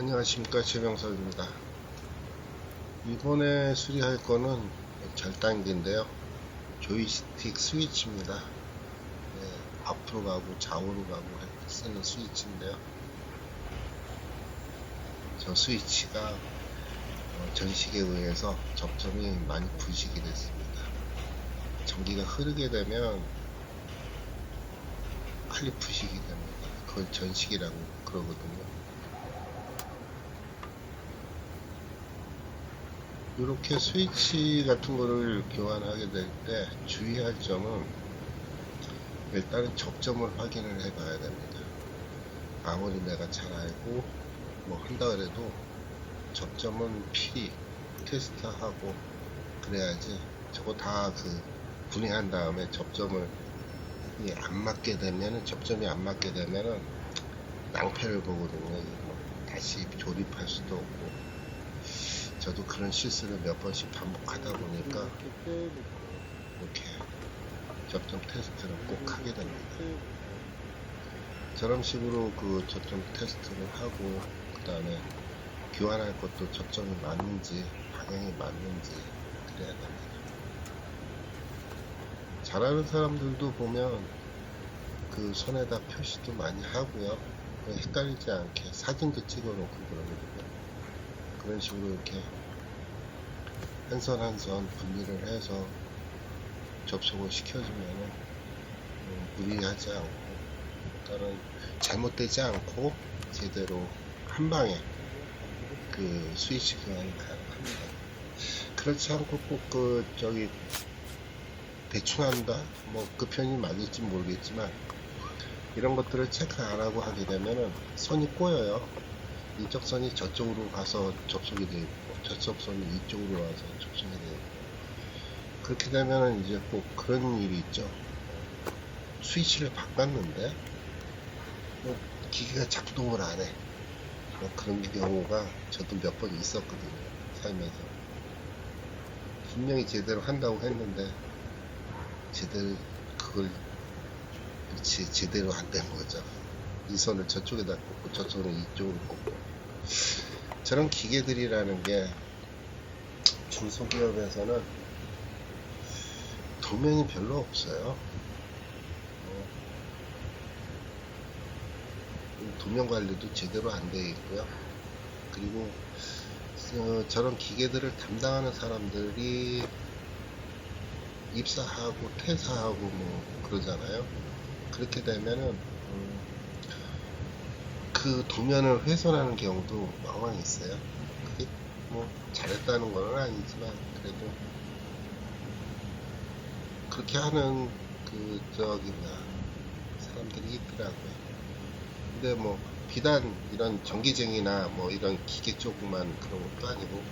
안녕하십니까. 최병석입니다. 이번에 수리할 거는 절단기인데요. 조이스틱 스위치입니다. 네, 앞으로 가고 좌우로 가고 쓰는 스위치인데요. 저 스위치가 어, 전식에 의해서 접점이 많이 부식이 됐습니다. 전기가 흐르게 되면 빨리 부식이 됩니다. 그걸 전식이라고 그러거든요 이렇게 스위치 같은 거를 교환하게 될 때 주의할 점은 일단은 접점을 확인을 해 봐야 됩니다. 아무리 내가 잘 알고 뭐 한다 그래도 접점은 필히 테스트하고 그래야지 저거 다 그 분해한 다음에 접점을 이안 맞게 되면은 접점이 안 맞게 되면은 낭패를 보거든요. 뭐 다시 조립할 수도 없고 저도 그런 실수를 몇 번씩 반복하다 보니까 이렇게 접점 테스트를 꼭 하게 됩니다. 저런 식으로 그 접점 테스트를 하고 그 다음에 교환할 것도 접점이 맞는지 방향이 맞는지 그래야 됩니다. 잘하는 사람들도 보면 그 손에다 표시도 많이 하고요. 헷갈리지 않게 사진도 찍어놓고 그러거든요. 그런 식으로 이렇게 한 선 한 선 분리를 해서 접속을 시켜주면은 음, 무리하지 않고 일단은 잘못되지 않고 제대로 한 방에 그 스위치 교환이 가능합니다. 그렇지 않고 꼭 그 저기 대충 한다 뭐 그 편이 맞을지 모르겠지만 이런 것들을 체크 안 하고 하게 되면은 선이 꼬여요. 이쪽 선이 저쪽으로 가서 접속이 되어 있고 저쪽 선이 이쪽으로 와서 접속이 되어 있고 그렇게 되면은 이제 꼭 그런 일이 있죠. 스위치를 바꿨는데 뭐 기계가 작동을 안 해. 뭐 그런 경우가 저도 몇 번 있었거든요 살면서. 분명히 제대로 한다고 했는데 제대로 그걸 그렇지 제대로 안 된 거죠. 이 손을 저쪽에다 꽂고 저쪽은 이쪽으로 꽂고 저런 기계들이라는 게 중소기업에서는 도면이 별로 없어요. 어, 도면 관리도 제대로 안 되어 있고요. 그리고 어, 저런 기계들을 담당하는 사람들이 입사하고 퇴사하고 뭐 그러잖아요. 그렇게 되면은 음, 그 도면을 훼손하는 경우도 왕왕 있어요. 그게 뭐 잘했다는 건 아니지만 그래도 그렇게 하는 그 저기 뭐야 사람들이 있더라고요. 근데 뭐 비단 이런 전기쟁이나 뭐 이런 기계 쪽만 그런 것도 아니고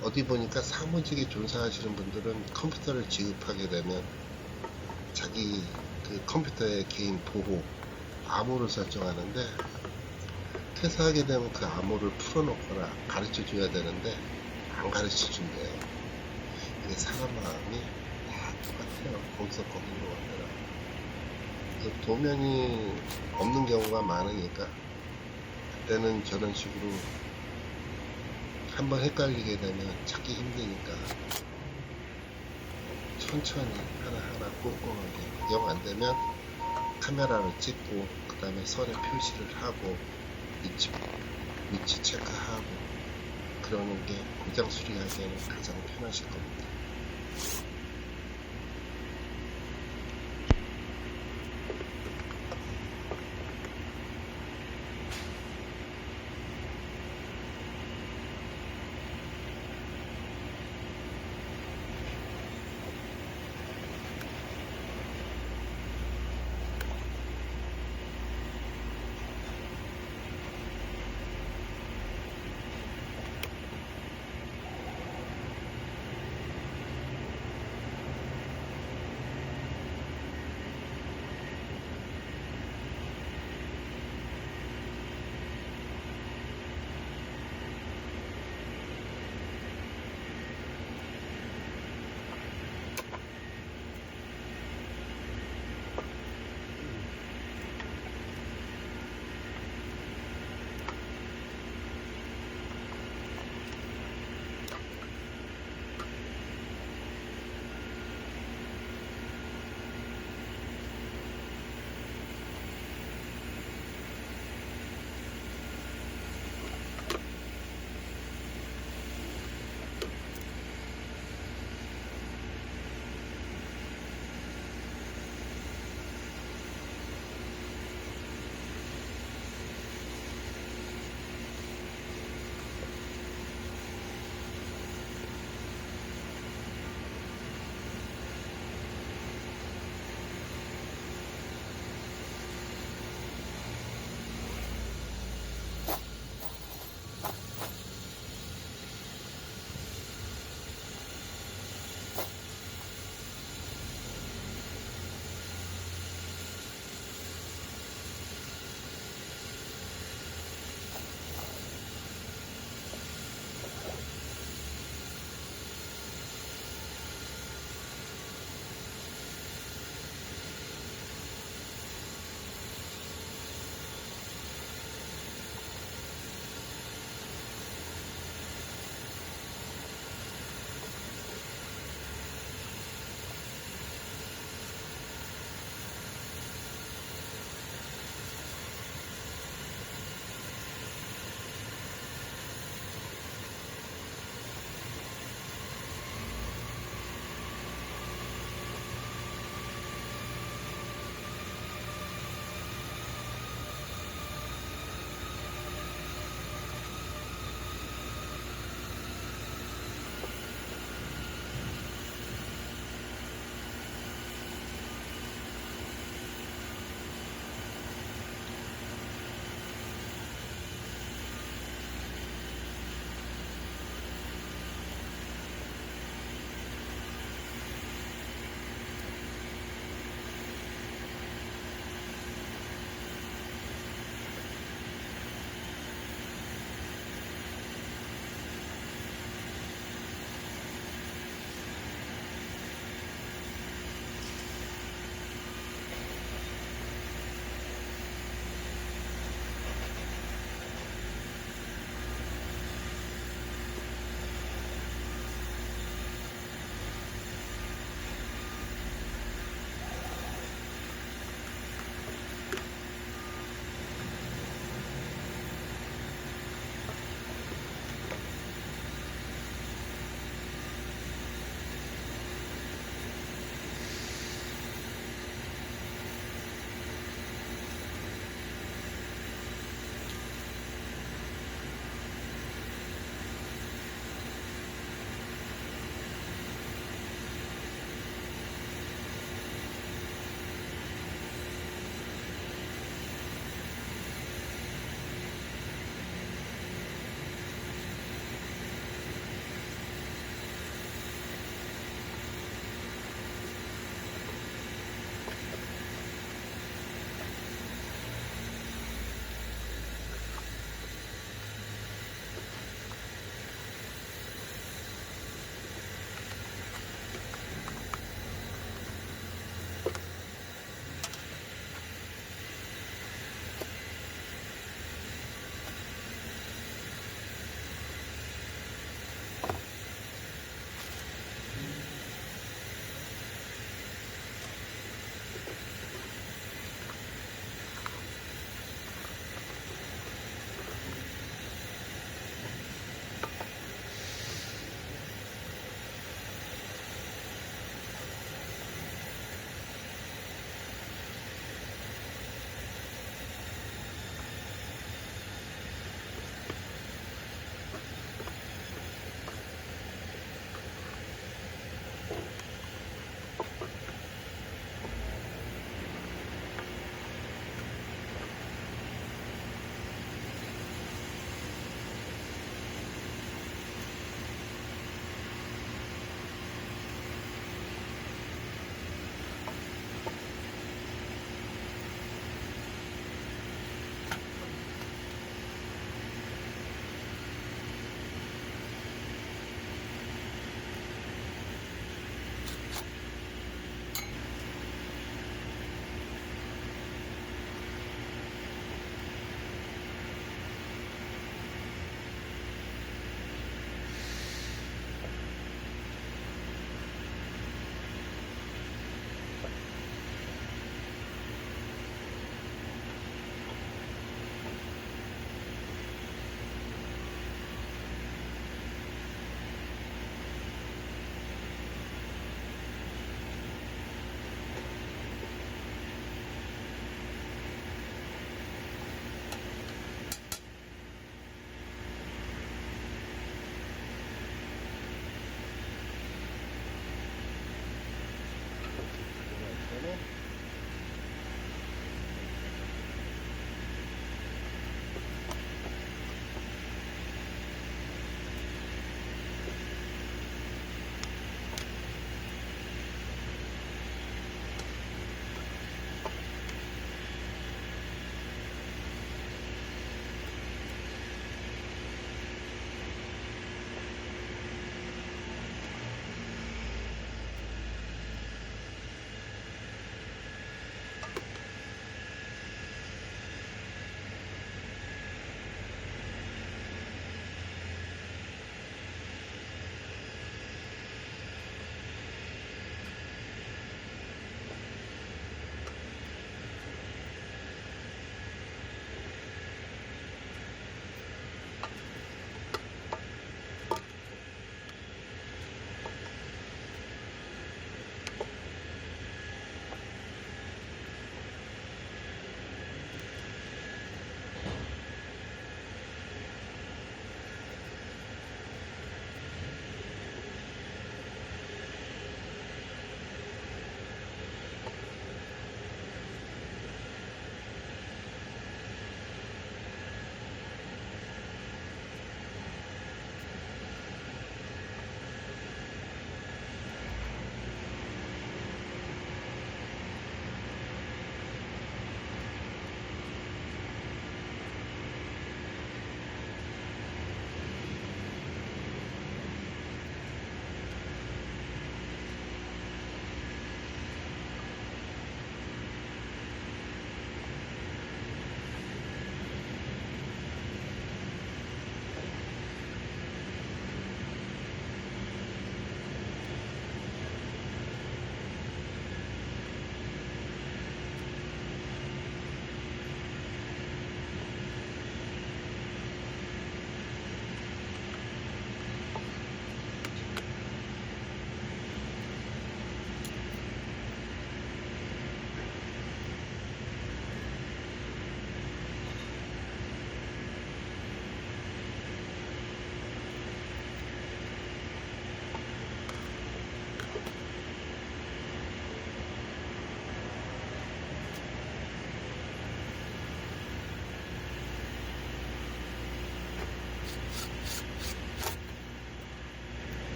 어디 보니까 사무직에 종사하시는 분들은 컴퓨터를 지급하게 되면 자기 그 컴퓨터의 개인 보호 암호를 설정하는데 퇴사하게 되면 그 암호를 풀어놓거나 가르쳐 줘야 되는데 안 가르쳐 준대요. 이게 사람 마음이 다 똑같아요. 거기서 거기로 왔더라. 그래서 도면이 없는 경우가 많으니까 그때는 저런 식으로 한번 헷갈리게 되면 찾기 힘드니까 천천히 하나하나 꼼꼼하게 영 안 되면 카메라로 찍고 그 다음에 선에 표시를 하고 위치, 위치 체크하고 그러는 게 고장 수리하기에는 가장 편하실 겁니다.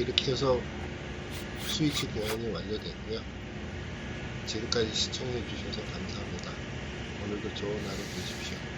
이렇게 해서 스위치 교환이 완료됐고요. 지금까지 시청해 주셔서 감사합니다. 오늘도 좋은 하루 되십시오.